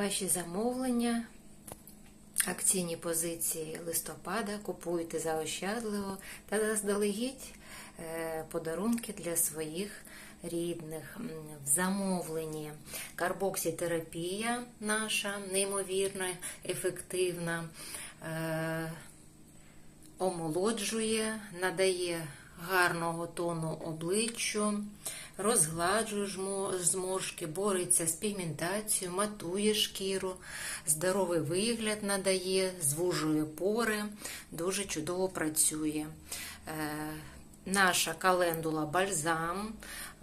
Ваші замовлення, акційні позиції листопада купуйте заощадливо та заздалегідь е, подарунки для своїх рідних. В замовленні карбоксітерапія наша неймовірна, ефективна. е, омолоджує, надає гарного тону обличчю, розгладжує зморшки, бореться з пігментацією, матує шкіру, здоровий вигляд надає, звужує пори, дуже чудово працює. Наша календула бальзам,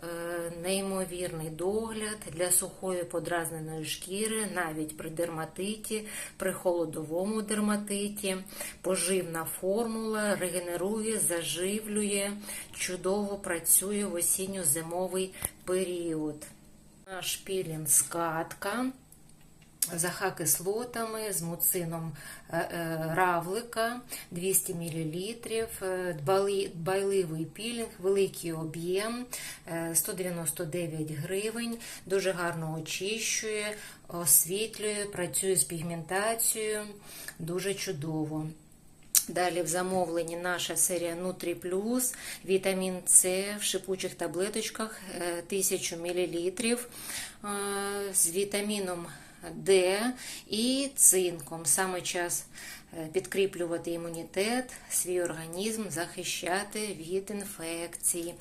е, неймовірний догляд для сухої подразненої шкіри, навіть при дерматиті, при холодовому дерматиті, поживна формула, регенерує, заживлює, чудово працює в осінньо-зимовий період. Наш пілінг скатка з ахакислотами, з муцином е, е, равлика 200 мл, е, дбайливий пілінг, великий об'єм, е, 199 гривень, дуже гарно очищує, освітлює, працює з пігментацією, дуже чудово. Далі в замовленні наша серія Нутрі Плюс, вітамін С в шипучих таблеточках е, 1000 мл з вітаміном Д і цинком. Саме час е, підкріплювати імунітет, свій організм, захищати від інфекцій.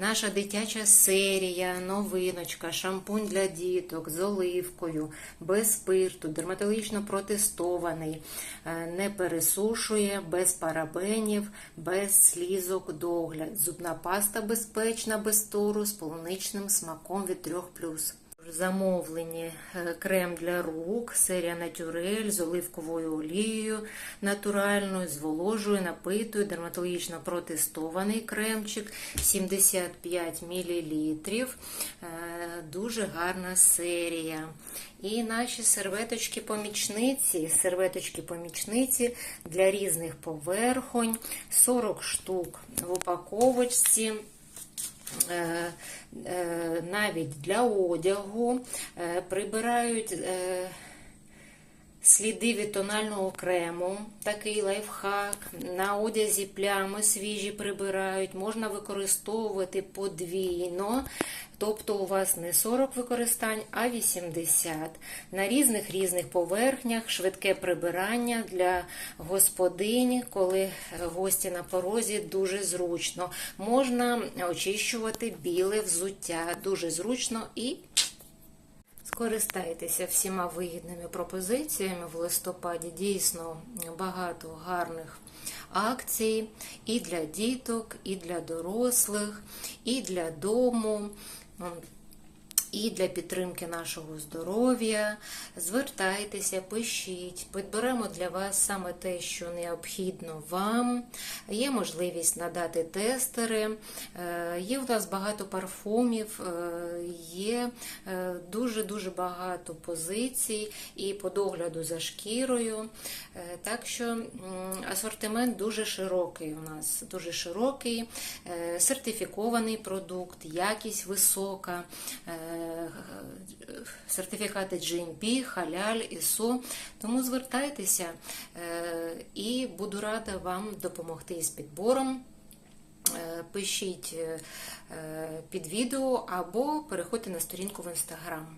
Наша дитяча серія, новиночка, шампунь для діток з оливкою, без спирту, дерматологічно протестований, е, не пересушує, без парабенів, без слізок догляд. Зубна паста безпечна, без тору, з полуничним смаком від 3+. Замовлені е, крем для рук, серія Натюрель з оливковою олією натуральною, зволожує, напитує, дерматологічно протестований кремчик 75 мл. Дуже гарна серія. І наші серветочки-помічниці, серветочки-помічниці для різних поверхонь, 40 штук в упаковочці. Е, е, навіть для одягу е, прибирають сліди від тонального крему, такий лайфхак. На одязі плями свіжі прибирають, можна використовувати подвійно. Тобто у вас не 40 використань, а 80. На різних різних поверхнях швидке прибирання для господині, коли гості на порозі дуже зручно. Можна очищувати біле взуття, дуже зручно і Скористайтеся всіма вигідними пропозиціями в листопаді. Дійсно багато гарних акцій і для діток, і для дорослих, і для дому. І для підтримки нашого здоров'я звертайтеся, пишіть, підберемо для вас саме те, що необхідно вам. Є можливість надати тестери, е, є у нас багато парфумів, е, є дуже-дуже багато позицій і по догляду за шкірою. Е, Так що асортимент дуже широкий у нас, дуже широкий, е, сертифікований продукт, якість висока. Е, Сертифікати GMP, халяль, ІСО. Тому звертайтеся е, і буду рада вам допомогти з підбором. Е, Пишіть під відео або переходьте на сторінку в інстаграм.